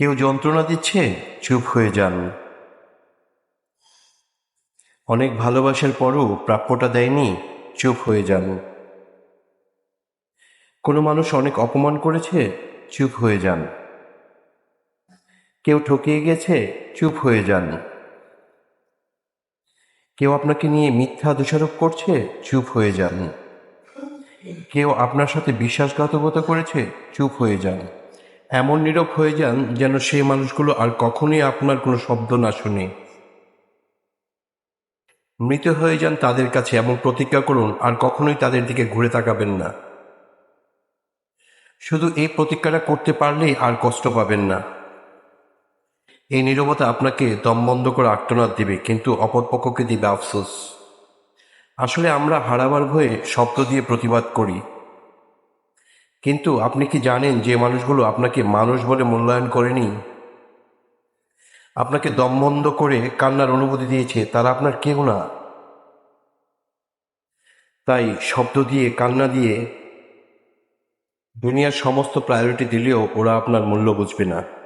কেউ যন্ত্রণা দিচ্ছে, চুপ হয়ে যান। অনেক ভালোবাসার পরও প্রাপ্যটা দেয়নি, চুপ হয়ে যান। কোনো মানুষ অনেক অপমান করেছে, চুপ হয়ে যান। কেউ ঠকিয়ে গেছে, চুপ হয়ে যান। কেউ আপনাকে নিয়ে মিথ্যা দোষারোপ করছে, চুপ হয়ে যান। কেউ আপনার সাথে বিশ্বাসঘাতকতা করেছে, চুপ হয়ে যান। এমন নীরব হয়ে যান যেন সেই মানুষগুলো আর কখনোই আপনার কোনো শব্দ না শুনে। মৃত হয়ে যান তাদের কাছে এমন প্রতিজ্ঞা করুন, আর কখনোই তাদের দিকে ঘুরে তাকাবেন না। শুধু এই প্রতিজ্ঞাটা করতে পারলেই আর কষ্ট পাবেন না। এই নীরবতা আপনাকে দম বন্ধ করে আর্তনাদ দিবে, কিন্তু অপরপক্ষকে দিবে আফসোস। আসলে আমরা হারাবার ভয়ে শব্দ দিয়ে প্রতিবাদ করি। কিন্তু আপনি কি জানেন যে মানুষগুলো আপনাকে মানুষ বলে মূল্যায়ন করেনি? আপনাকে দমবন্ধ করে কান্নার অনুভূতি দিয়েছে, তারা আপনার কেউ না। তাই শব্দ দিয়ে, কান্না দিয়ে দুনিয়ার সমস্ত প্রায়োরিটি দিলেও ওরা আপনার মূল্য বুঝবে না।